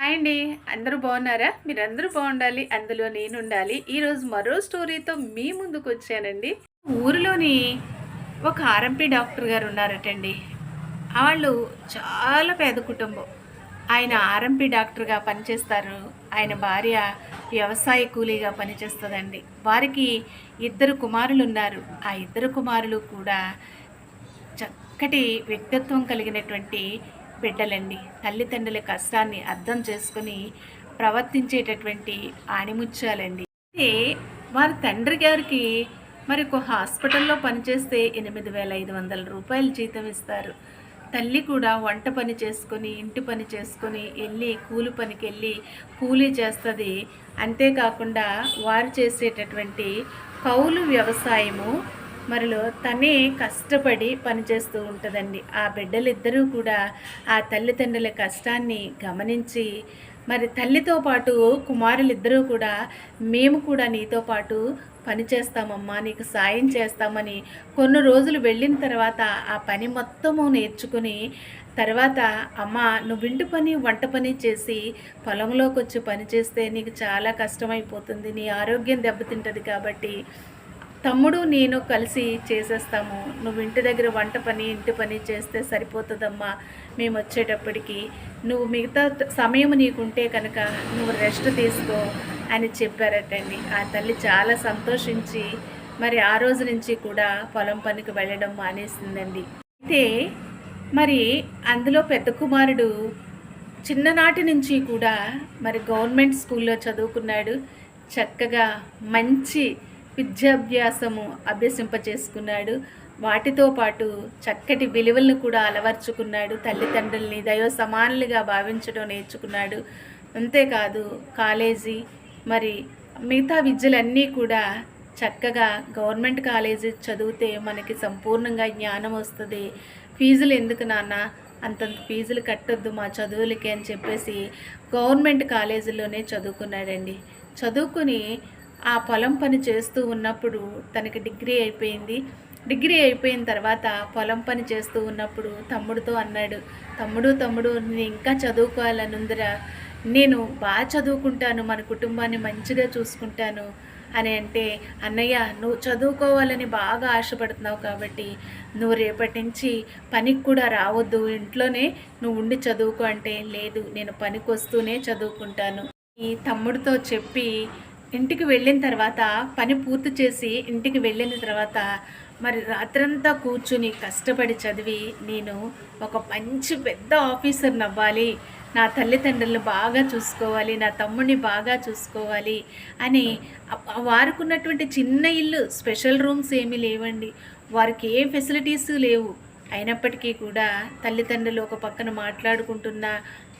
Hi అండి. అందరూ బాగున్నారా? మీరందరూ బాగుండాలి అందులో నేను ఉండాలి ఈరోజు మరో స్టోరీతో మీ ముందుకు వచ్చానండి. ఊరిలోని ఒక ఆర్ఎంపీ డాక్టర్ గారు ఉన్నారటండి. వాళ్ళు చాలా పేద కుటుంబం. ఆయన ఆర్ఎంపీ డాక్టర్గా పనిచేస్తారు. ఆయన భార్య వ్యవసాయ కూలీగా పనిచేస్తుందండి. వారికి ఇద్దరు కుమారులు ఉన్నారు ఆ ఇద్దరు కుమారులు కూడా చక్కటి వ్యక్తిత్వం కలిగినటువంటి బిడ్డలండి. తల్లిదండ్రుల కష్టాన్ని అర్థం చేసుకుని ప్రవర్తించేటటువంటి ఆణిముత్యాలండి. అయితే వారి తండ్రి గారికి మరి ఒక హాస్పిటల్లో పనిచేస్తే ఎనిమిది వేల ఐదు వందల రూపాయలు జీతం ఇస్తారు. తల్లి కూడా వంట పని చేసుకొని ఇంటి పని చేసుకొని వెళ్ళి కూలి పనికి వెళ్ళి కూలీ చేస్తుంది. అంతేకాకుండా వారు చేసేటటువంటి కౌలు వ్యవసాయము మరిలో తనే కష్టపడి పనిచేస్తూ ఉంటుందండి. ఆ బిడ్డలిద్దరూ కూడా ఆ తల్లిదండ్రుల కష్టాన్ని గమనించి మరి తల్లితో పాటు కుమారులిద్దరూ కూడా మేము కూడా నీతో పాటు పని చేస్తామమ్మా నీకు సాయం చేస్తామని కొన్ని రోజులు వెళ్ళిన తర్వాత ఆ పని మొత్తము నేర్చుకుని తర్వాత అమ్మ నువ్వు ఇంటి పని వంట పని చేసి పొలంలోకి వచ్చి పని చేస్తే నీకు చాలా కష్టమైపోతుంది నీ ఆరోగ్యం దెబ్బతింటుంది కాబట్టి తమ్ముడు నేను కలిసి చేసేస్తాము. నువ్వు ఇంటి దగ్గర వంట పని ఇంటి పని చేస్తే సరిపోతుందమ్మా. మేము వచ్చేటప్పటికి నువ్వు మిగతా సమయం నీకుంటే కనుక నువ్వు రెస్ట్ తీసుకో అని చెప్పారటండి. ఆ తల్లి చాలా సంతోషించి మరి ఆ రోజు నుంచి కూడా పొలం పనికి వెళ్ళడం మానేసిందండి. అయితే మరి అందులో పెద్ద కుమారుడు చిన్ననాటి నుంచి కూడా మరి గవర్నమెంట్ స్కూల్లో చదువుకున్నాడు. చక్కగా మంచి విద్యాభ్యాసము అభ్యసింపచేసుకున్నాడు. వాటితో పాటు చక్కటి విలువలను కూడా అలవర్చుకున్నాడు. తల్లిదండ్రుల్ని దైవ సమానులుగా భావించడం నేర్చుకున్నాడు. అంతేకాదు కాలేజీ మరి మిగతా విద్యలన్నీ కూడా చక్కగా గవర్నమెంట్ కాలేజీ చదివితే మనకి సంపూర్ణంగా జ్ఞానం వస్తుంది. ఫీజులు ఎందుకు నాన్న? అంతంత ఫీజులు కట్టొద్దు మా చదువులకి అని చెప్పేసి గవర్నమెంట్ కాలేజీలోనే చదువుకున్నాడండి. చదువుకుని ఆ పొలం పని చేస్తూ ఉన్నప్పుడు తనకి డిగ్రీ అయిపోయింది. డిగ్రీ అయిపోయిన తర్వాత పొలం పని చేస్తూ ఉన్నప్పుడు తమ్ముడితో అన్నాడు తమ్ముడు తమ్ముడు నేను ఇంకా చదువుకోవాలని ఉందిరా. నేను బాగా చదువుకుంటాను మన కుటుంబాన్ని మంచిగా చూసుకుంటాను అని అంటే అన్నయ్య నువ్వు చదువుకోవాలని బాగా ఆశపడుతున్నావు కాబట్టి నువ్వు రేపటి నుంచి పనికి కూడా రావద్దు. ఇంట్లోనే నువ్వు ఉండి చదువుకో అంటే లేదు నేను పనికి వస్తూనే చదువుకుంటాను ఈ తమ్ముడితో చెప్పి ఇంటికి వెళ్ళిన తర్వాత పని పూర్తి చేసి ఇంటికి వెళ్ళిన తర్వాత మరి రాత్రంతా కూర్చుని కష్టపడి చదివి నేను ఒక మంచి పెద్ద ఆఫీసర్ని అవ్వాలి నా తల్లిదండ్రులను బాగా చూసుకోవాలి నా తమ్ముడిని బాగా చూసుకోవాలి అని వారికి చిన్న ఇల్లు స్పెషల్ రూమ్స్ ఏమీ లేవండి. వారికి ఏ ఫెసిలిటీస్ లేవు. అయినప్పటికీ కూడా తల్లిదండ్రులు ఒక పక్కన మాట్లాడుకుంటున్నా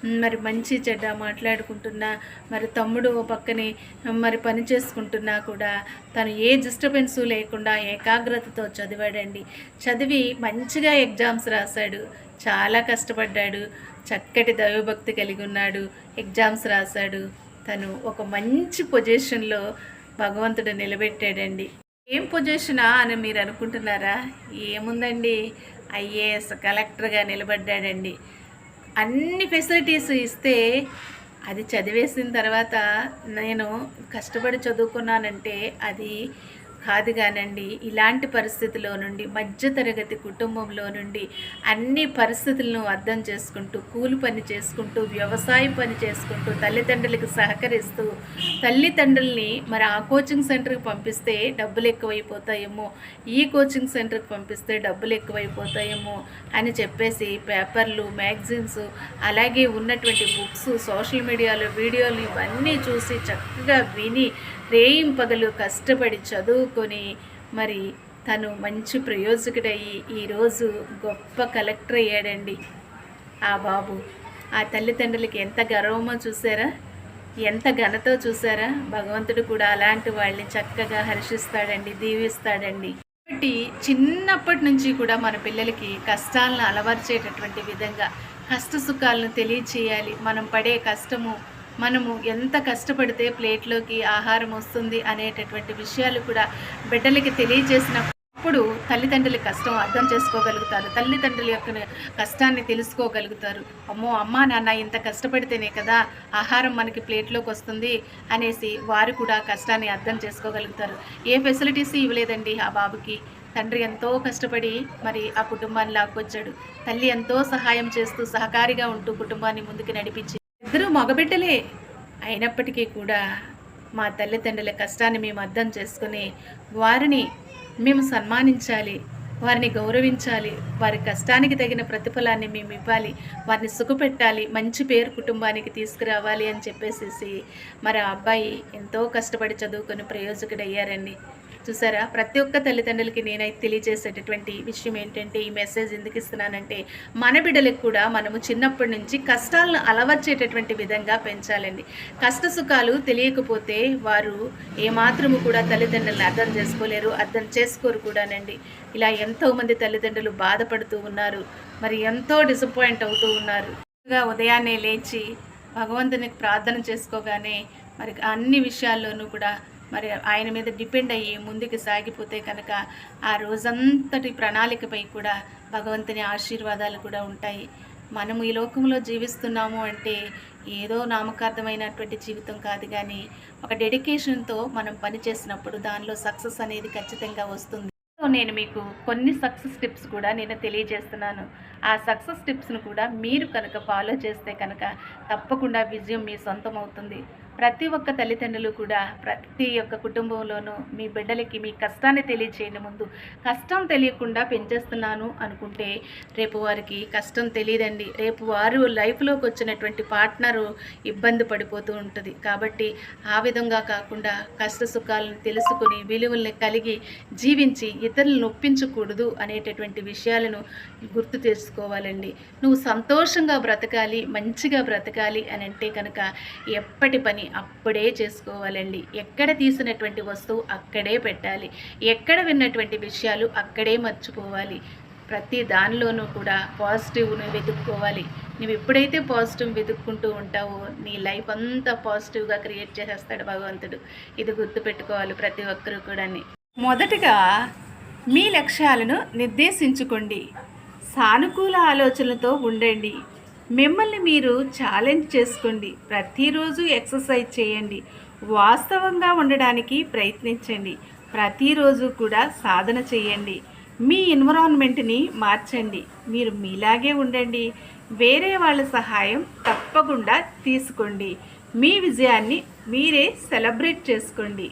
మరి మంచి చెడ్డ మాట్లాడుకుంటున్నా మరి తమ్ముడు ఓ పక్కనే మరి పని చేసుకుంటున్నా కూడా తను ఏ డిస్టర్బెన్స్ లేకుండా ఏకాగ్రతతో చదివాడండి. చదివి మంచిగా ఎగ్జామ్స్ రాశాడు చాలా కష్టపడ్డాడు చక్కటి దైవభక్తి కలిగి ఉన్నాడు ఎగ్జామ్స్ రాశాడు. తను ఒక మంచి పొజిషన్లో భగవంతుడు నిలబెట్టాడండి. ఏం పొజిషనా అని మీరు అనుకుంటున్నారా? ఏముందండి? ఐఏఎస్ కలెక్టర్గా నిలబడ్డాడండి. అన్ని ఫెసిలిటీస్ ఇస్తే అది చదివేసిన తర్వాత నేను కష్టపడి చదువుకున్నానంటే అది కాదు కానండి ఇలాంటి పరిస్థితిలో నుండి మధ్యతరగతి కుటుంబంలో నుండి అన్ని పరిస్థితులను అర్థం చేసుకుంటూ కూలి పని చేసుకుంటూ వ్యవసాయ పని చేసుకుంటూ తల్లిదండ్రులకు సహకరిస్తూ తల్లిదండ్రుల్ని మరి ఆ కోచింగ్ సెంటర్కి పంపిస్తే డబ్బులు ఎక్కువైపోతాయేమో ఈ కోచింగ్ సెంటర్కి పంపిస్తే డబ్బులు ఎక్కువైపోతాయేమో అని చెప్పేసి పేపర్లు మ్యాగజైన్స్ అలాగే ఉన్నటువంటి బుక్స్ సోషల్ మీడియాలో వీడియోలు ఇవన్నీ చూసి చక్కగా విని రేయింపగలు కష్టపడి చదువుకొని మరి తను మంచి ప్రయోజకుడయ్యి ఈరోజు గొప్ప కలెక్టర్ అయ్యాడండి. ఆ బాబు ఆ తల్లిదండ్రులకి ఎంత గర్వమో చూసారా? ఎంత ఘనతో చూసారా? భగవంతుడు కూడా అలాంటి వాళ్ళని చక్కగా హర్షిస్తాడండి దీవిస్తాడండి. కాబట్టి చిన్నప్పటి నుంచి కూడా మన పిల్లలకి కష్టాలను అలవర్చేటటువంటి విధంగా కష్ట సుఖాలను తెలియచేయాలి. మనం పడే కష్టము మనము ఎంత కష్టపడితే ప్లేట్లోకి ఆహారం వస్తుంది అనేటటువంటి విషయాలు కూడా బిడ్డలకి తెలియజేసిన అప్పుడు తల్లిదండ్రుల కష్టం అర్థం చేసుకోగలుగుతారు. తల్లిదండ్రుల యొక్క కష్టాన్ని తెలుసుకోగలుగుతారు. అమ్మో అమ్మా నాన్న ఇంత కష్టపడితేనే కదా ఆహారం మనకి ప్లేట్లోకి వస్తుంది అనేసి వారు కూడా కష్టాన్ని అర్థం చేసుకోగలుగుతారు. ఏ ఫెసిలిటీస్ ఇవ్వలేదండి ఆ బాబుకి. తండ్రి ఎంతో కష్టపడి మరి ఆ కుటుంబాన్ని లాక్కొచ్చాడు. తల్లి ఎంతో సహాయం చేస్తూ సహకారిగా ఉంటూ కుటుంబాన్ని ముందుకు నడిపించి ఇద్దరు మగబిడ్డలే. అయినప్పటికీ కూడా మా తల్లిదండ్రుల కష్టాన్ని మేము అర్థం చేసుకుని వారిని మేము సన్మానించాలి వారిని గౌరవించాలి వారి కష్టానికి తగిన ప్రతిఫలాన్ని మేము ఇవ్వాలి వారిని సుఖపెట్టాలి మంచి పేరు కుటుంబానికి తీసుకురావాలి అని చెప్పేసి మరి ఆ అబ్బాయి ఎంతో కష్టపడి చదువుకొని ప్రయోజకుడయ్యారండి. చూసారా? ప్రతి ఒక్క తల్లిదండ్రులకి నేనైతే తెలియజేసేటటువంటి విషయం ఏంటంటే ఈ మెసేజ్ ఎందుకు ఇస్తున్నానంటే మన బిడ్డలకు కూడా మనము చిన్నప్పటి నుంచి కష్టాలను అలవర్చేటటువంటి విధంగా పెంచాలండి. కష్ట సుఖాలు తెలియకపోతే వారు ఏమాత్రము కూడా తల్లిదండ్రులను అర్థం చేసుకోలేరు అర్థం చేసుకోరు కూడానండి. ఇలా ఎంతోమంది తల్లిదండ్రులు బాధపడుతూ ఉన్నారు. మరి ఎంతో డిసప్పాయింట్ అవుతూ ఉన్నారు. ఉదయాన్నే లేచి భగవంతునికి ప్రార్థన చేసుకోగానే మరి అన్ని విషయాల్లోనూ కూడా మరి ఆయన మీద డిపెండ్ అయ్యి ముందుకు సాగిపోతే కనుక ఆ రోజంతటి ప్రణాళికపై కూడా భగవంతుని ఆశీర్వాదాలు కూడా ఉంటాయి. మనము ఈ లోకంలో జీవిస్తున్నాము అంటే ఏదో నామకార్థమైనటువంటి జీవితం కాదు కానీ ఒక డెడికేషన్తో మనం పని చేసినప్పుడు దానిలో సక్సెస్ అనేది ఖచ్చితంగా వస్తుంది. నేను మీకు కొన్ని సక్సెస్ టిప్స్ కూడా నేను తెలియజేస్తున్నాను. ఆ సక్సెస్ టిప్స్ను కూడా మీరు కనుక ఫాలో చేస్తే కనుక తప్పకుండా విజయం మీ సొంతం అవుతుంది ప్రతి ఒక్క తల్లిదండ్రులు కూడా ప్రతి ఒక్క కుటుంబంలోనూ మీ బిడ్డలకి మీ కష్టాన్ని తెలియచేయండి ముందు. కష్టం తెలియకుండా పెంచేస్తున్నాను అనుకుంటే రేపు వారికి కష్టం తెలియదండి. రేపు వారు లైఫ్లోకి వచ్చినటువంటి పార్ట్నరు ఇబ్బంది పడిపోతూ ఉంటుంది. కాబట్టి ఆ విధంగా కాకుండా కష్ట సుఖాలను తెలుసుకుని విలువల్ని కలిగి జీవించి ఇతరులను ఒప్పించకూడదు అనేటటువంటి విషయాలను గుర్తు చేసుకోవాలండి నువ్వు సంతోషంగా బ్రతకాలి మంచిగా బ్రతకాలి అని అంటే కనుక ఎప్పటి పని అప్పుడే చేసుకోవాలండి. ఎక్కడ తీసినటువంటి వస్తువు అక్కడే పెట్టాలి. ఎక్కడ విన్నటువంటి విషయాలు అక్కడే మర్చిపోవాలి. ప్రతి దానిలోనూ కూడా పాజిటివ్ను వెతుక్కోవాలి. నువ్వు ఎప్పుడైతే పాజిటివ్ వెతుక్కుంటూ ఉంటావో నీ లైఫ్ అంతా పాజిటివ్గా క్రియేట్ చేసేస్తాడు భగవంతుడు. ఇది గుర్తుపెట్టుకోవాలి ప్రతి ఒక్కరూ కూడా మొదటగా మీ లక్ష్యాలను నిర్దేశించుకోండి. సానుకూల ఆలోచనలతో ఉండండి. మిమ్మల్ని మీరు ఛాలెంజ్ చేసుకోండి. ప్రతిరోజు ఎక్సర్సైజ్ చేయండి. వాస్తవంగా ఉండడానికి ప్రయత్నించండి. ప్రతిరోజు కూడా సాధన చేయండి. మీ ఎన్విరాన్మెంట్ని మార్చండి. మీరు మీలాగే ఉండండి. వేరే వాళ్ళ సహాయం తప్పకుండా తీసుకోండి. మీ విజయాన్ని మీరే సెలబ్రేట్ చేసుకోండి.